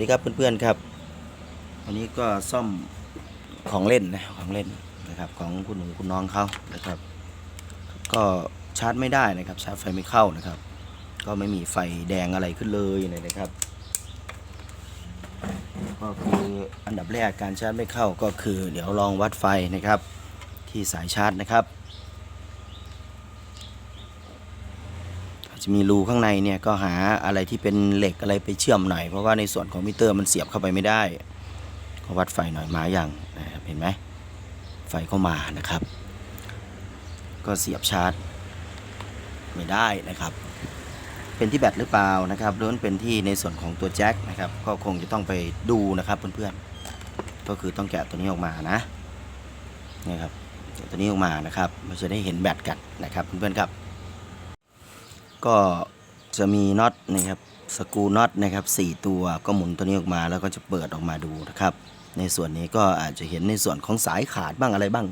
ดีครับเพื่อนๆครับ วันนี้ก็ซ่อมของเล่นนะของเล่นนะครับของคุณหนูคุณน้องเขานะครับ ก็ชาร์จไม่ได้นะครับ ชาร์จไฟไม่เข้านะครับ ก็ไม่มีไฟแดงอะไรขึ้นเลยนะครับ ก็คืออันดับแรกการชาร์จไม่เข้าก็คือ เดี๋ยวลองวัดไฟนะครับ ที่สายชาร์จนะครับ อา จะมีรูข้างในเนี่ยก็หาอะไรที่เป็นเหล็กอะไรไปเชื่อมหน่อย เพราะว่าในส่วนของมิเตอร์มันเสียบเข้าไปไม่ได้ก็วัดไฟหน่อยมาอย่างนะครับเห็นไหมไฟเข้ามานะครับ ก็เสียบชาร์จไม่ได้นะครับ เป็นที่แบตหรือเปล่านะครับหรือมันเป็นที่ในส่วนของตัวแจ็คนะครับก็คงจะต้องไปดูนะครับเพื่อนๆก็คือต้องแกะตัวนี้ออกมานะนี่ครับแกะตัวนี้ออกมานะครับมันจะได้เห็นแบตกันนะครับเพื่อนๆครับ ก็จะมีน็อตนะครับสกูน็อตนะครับสี่ตัวก็หมุนตัวนี้ออกมาแล้วก็จะเปิดออกมาดูนะครับ ในส่วนนี้ก็อาจจะเห็นในส่วนของสายขาดบ้างอะไรบ้าง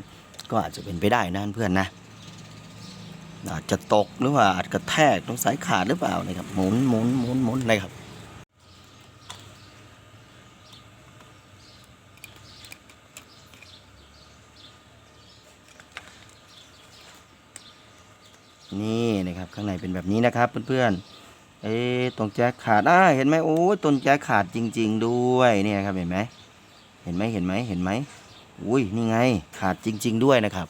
ก็อาจจะเป็นไปได้นะเพื่อนนะอาจจะตกหรือว่าอาจกระแทกตรงสายขาดหรือเปล่านะครับหมุนหมุนหมุนหมุนนะครับ นี่นะครับข้างในเป็นแบบนี้นะครับเพื่อนๆ เอ๊ตรงแจ็คขาดอ่าเห็นไหมโอ้ต้นแจ็คขาดจริง ๆ ด้วยเนี่ยครับเห็นไหมเห็นไหมเห็นไหมเห็นไหมอุ้ยนี่ไงขาดจริง ๆ ด้วยนะครับ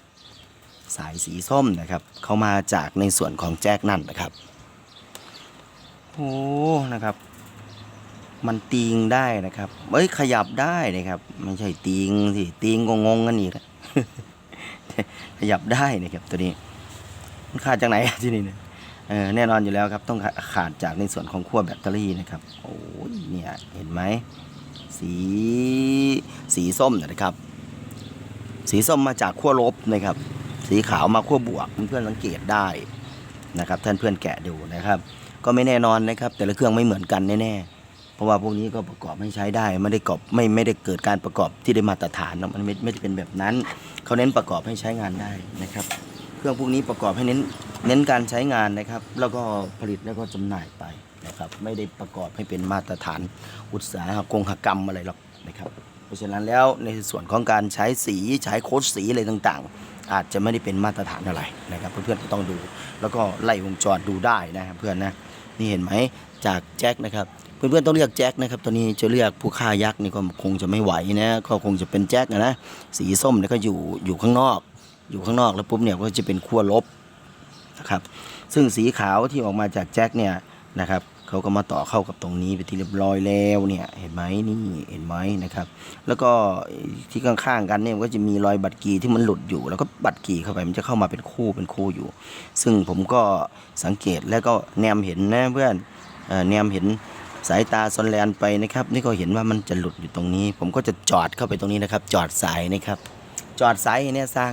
สายสีส้มนะครับ เข้ามาจากในส่วนของแจ็คนั่นนะครับโอ้นะครับ มันตีงได้นะครับเอ้ยขยับได้นะครับ ไม่ใช่ตีงสิตีงก็งงกันอีกแล้วขยับได้นะครับตัวนี้ ขาดจากไหนที่นี่เนี่ยเออแน่นอนอยู่แล้วครับ ต้องขาดจากในส่วนของขั้วแบตเตอรี่นะครับ โอ้ยเนี่ยเห็นไหมสีสีส้มนะครับ สีส้มมาจากขั้วลบนะครับ สีขาวมาขั้วบวกเพื่อนสังเกตได้นะครับ ท่านเพื่อนแกะดูนะครับ ก็ไม่แน่นอนนะครับ แต่ละเครื่องไม่เหมือนกันแน่ๆเพราะว่าพวกนี้ก็ประกอบให้ใช้ได้ไม่ได้กรอบไม่ไม่ได้เกิดการประกอบที่ได้มาตรฐานนะมันไม่ไม่ได้เป็นแบบนั้นเขาเน้นประกอบให้ใช้งานได้นะครับ เครื่องพวกนี้ประกอบให้เน้นเน้นการใช้งานนะครับ แล้วก็ผลิตแล้วก็จำหน่ายไปนะครับ ไม่ได้ประกอบให้เป็นมาตรฐานอุตสาหกงหกรรมอะไรหรอกนะครับ เพราะฉะนั้นแล้วในส่วนของการใช้สีใช้โค้ดสีอะไรต่างๆ อาจจะไม่ได้เป็นมาตรฐานอะไรนะครับ เพื่อนๆก็ต้องดู แล้วก็ไล่วงจรดูได้นะครับเพื่อนนะนี่เห็นไหมจากแจ็คนะครับเพื่อนๆต้องเรียกแจ็คนะครับตัวนี้จะเรียกผู้ฆ่ายักษ์นี่ก็คงจะไม่ไหวนะก็คงจะเป็นแจ็คนะนะสีส้มนี่ก็อยู่อยู่ข้างนอก อยู่ข้างนอกแล้วปุ๊บเนี่ยก็จะเป็นขั้วลบนะครับซึ่งสีขาวที่ออกมาจากแจ็คเนี่ยนะครับเขาก็มาต่อเข้ากับตรงนี้ไปที่เรียบร้อยแล้วเนี่ยเห็นไหมนี่เห็นไหมนะครับแล้วก็ที่ข้างๆกันเนี่ยก็จะมีรอยบัตรกีที่มันหลุดอยู่ แล้วก็บัตรกีเข้าไปมันจะเข้ามาเป็นคู่เป็นคู่อยู่ ซึ่งผมก็สังเกตแล้วก็แนมเห็นนะเพื่อนแนมเห็นสายตาซอนแลนไปนะครับ นี่ก็เห็นว่ามันจะหลุดอยู่ตรงนี้ ผมก็จะจอดเข้าไปตรงนี้นะครับ จอดสายนะครับ จอดสายเนี่ยสร้าง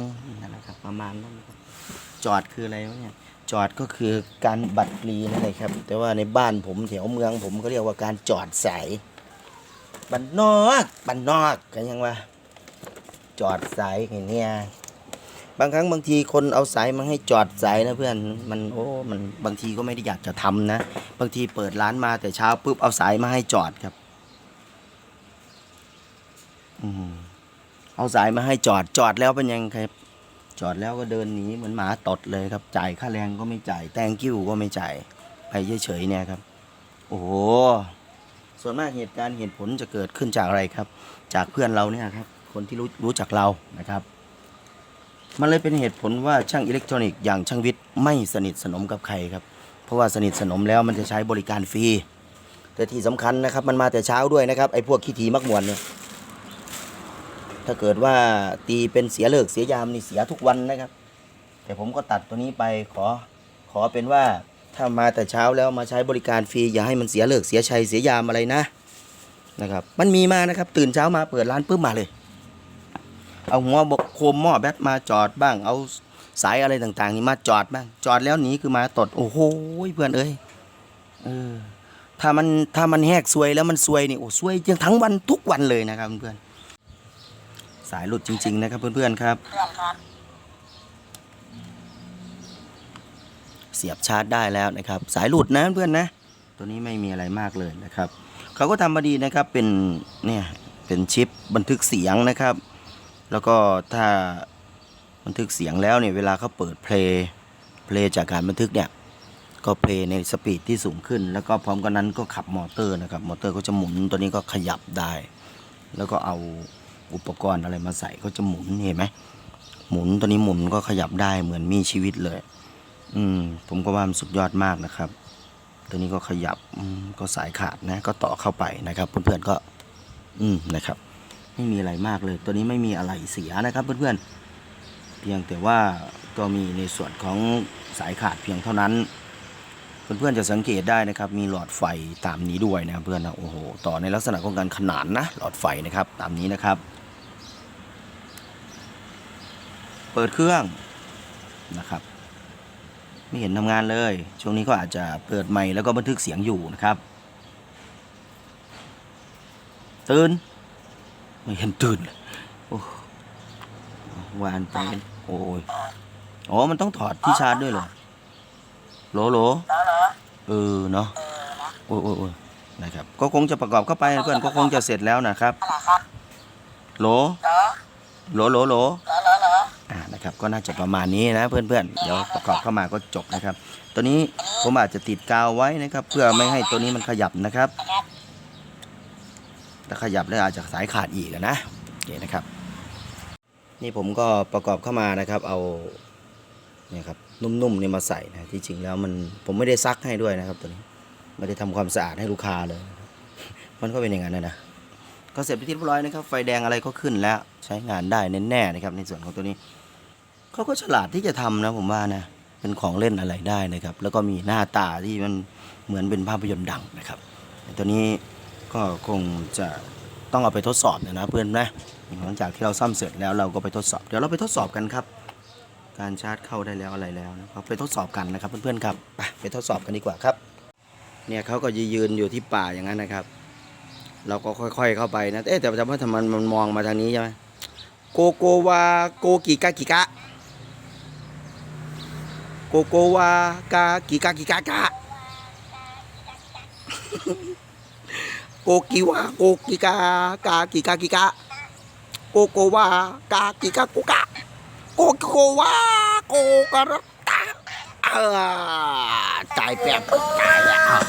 ประมาณนั้นครับจอดคืออะไรวะเนี่ยจอดก็คือการบัตรกรีนั่นเลยครับ แต่ว่าในบ้านผมแถวเมืองผมก็เรียกว่าการจอดสายบันนอกบันนอกกันยังว่าจอดสายอย่างเนี้ยบางครั้งบางทีคนเอาสายมาให้จอดสายนะเพื่อนมันโอ้มันบางทีก็ไม่ได้อยากจะทำนะ บางทีเปิดร้านมาแต่เช้าปุ๊บเอาสายมาให้จอดครับอืมเอาสายมาให้จอดจอดแล้วเป็นยังครับ จอดแล้วก็เดินหนีเหมือนหมาตดเลยครับ จ่ายค่าแรงก็ไม่จ่าย แตงกิ้วก็ไม่จ่าย ไปเฉยๆเนี่ยครับ โอ้โห ส่วนมากเหตุการณ์เหตุผลจะเกิดขึ้นจากอะไรครับ จากเพื่อนเราเนี่ยครับ คนที่รู้รู้จักเรานะครับ มันเลยเป็นเหตุผลว่าช่างอิเล็กทรอนิกส์อย่างช่างวิทย์ไม่สนิทสนมกับใครครับ เพราะว่าสนิทสนมแล้วมันจะใช้บริการฟรี แต่ที่สำคัญนะครับ มันมาแต่เช้าด้วยนะครับ ไอ้พวกขี้ถีมักมวนเนี่ย ถ้าเกิดว่าตีเป็นเสียเลิกเสียยามนี่เสียทุกวันนะครับ แต่ผมก็ตัดตัวนี้ไปขอขอเป็นว่าถ้ามาแต่เช้าแล้วมาใช้บริการฟรีอย่าให้มันเสียเลิกเสียชัยเสียยามอะไรนะนะครับมันมีมานะครับตื่นเช้ามาเปิดร้านปุ๊บมาเลย เอาหัวบกโคมหม้อแบตมาจอดบ้าง เอาสายอะไรต่างๆนี่มาจอดบ้าง จอดแล้วหนีคือมาตดโอ้โหเพื่อนเอ้ยเออถ้ามันถ้ามันแหกซวยแล้วมันซวยนี่โอ้ซวยจนทั้งวันทุกวันเลยนะครับเพื่อน สายหลุดจริง ๆ นะครับเพื่อนๆครับ เสียบชาร์จได้แล้วนะครับ สายหลุดนะเพื่อนนะ ตัวนี้ไม่มีอะไรมากเลยนะครับ เขาก็ทำมาดีนะครับเป็นเนี่ยเป็นชิปบันทึกเสียงนะครับ แล้วก็ถ้าบันทึกเสียงแล้วเนี่ยเวลาเขาเปิดเพลงเพลงจากการบันทึกเนี่ยก็เพลงในสปีดที่สูงขึ้น แล้วก็พร้อมกันนั้นก็ขับมอเตอร์นะครับ มอเตอร์ก็จะหมุนตัวนี้ก็ขยับได้ แล้วก็เอา อุปกรณ์อะไรมาใส่ก็จะหมุนเห็นไหมหมุนตัวนี้หมุนก็ขยับได้เหมือนมีชีวิตเลย อืม ผมก็ว่ามันสุดยอดมากนะครับ ตัวนี้ก็ขยับก็สายขาดนะ ก็ต่อเข้าไปนะครับ เพื่อนๆก็ อืมนะครับ ไม่มีอะไรมากเลย ตัวนี้ไม่มีอะไรเสียนะครับเพื่อนๆเพียงแต่ว่าก็มีในส่วนของสายขาดเพียงเท่านั้น เพื่อนๆจะสังเกตได้นะครับ มีหลอดไฟตามนี้ด้วยนะครับเพื่อนนะโอ้โหต่อในลักษณะของการขนานนะหลอดไฟนะครับตามนี้นะครับ เปิดเครื่องนะครับ ไม่เห็นทำงานเลย ช่วงนี้ก็อาจจะเปิดไมค์แล้วก็บันทึกเสียงอยู่นะครับ ตื่นไม่เห็นตื่นโอ้วานไปโอ้ยอ๋อมันต้องถอดที่ชาร์จด้วยเหรอ โหลโหลเออเนาะโอ้ยโอ้ยโอ้ยนะครับก็คงจะประกอบเข้าไปเพื่อนก็คงจะเสร็จแล้วนะครับโหลโหลโหลโหลอ่านะครับก็น่าจะประมาณนี้นะเพื่อนๆเดี๋ยวประกอบเข้ามาก็จบนะครับ ตัวนี้ผมอาจจะติดกาวไว้นะครับ เพื่อไม่ให้ตัวนี้มันขยับนะครับถ้าขยับแล้วอาจจะสายขาดอีกอะนะโอเคนะครับ นี่ผมก็ประกอบเข้ามานะครับ เอาเนี่ยครับ นุ่มๆเนี่ยมาใส่นะที่จริงแล้วมันผมไม่ได้ซักให้ด้วยนะครับตัวนี้ไม่ได้ทำความสะอาดให้ลูกค้าเลย มันก็เป็นอย่างนั้นนะนะก็เสร็จไปที่เรียบร้อยนะครับไฟแดงอะไรก็ขึ้นแล้วใช้งานได้แน่ๆนะครับในส่วนของตัวนี้เขาก็ฉลาดที่จะทำนะผมว่านะเป็นของเล่นอะไรได้นะครับ แล้วก็มีหน้าตาที่มันเหมือนเป็นภาพยนตร์ดังนะครับ ตัวนี้ก็คงจะต้องเอาไปทดสอบนยนะเพื่อนนะหลังจากที่เราซ่อมเสร็จแล้วเราก็ไปทดสอบ เดี๋ยวเราไปทดสอบกันครับ การชาร์จเข้าได้แล้วอะไรแล้วนะครับไปทดสอบกันนะครับเพื่อนๆครับไปไปทดสอบกันดีกว่าครับ เนี่ยเขาก็ยืนอยู่ที่ป่าอย่างนั้นนะครับ เราก็ค่อยๆเข้าไปนะเอ๊ะแต่จำว่าทำไมมันมองมาทางนี้ใช่ไหมโกโกวาโกกิกากิกะโกโกวากากิกากิกากะโกกิวาโกกิกากากิกากิกะโกโกวากากิกาโกกะ โกโกวาโกกระตะเออตายแป๊บตายแล้ว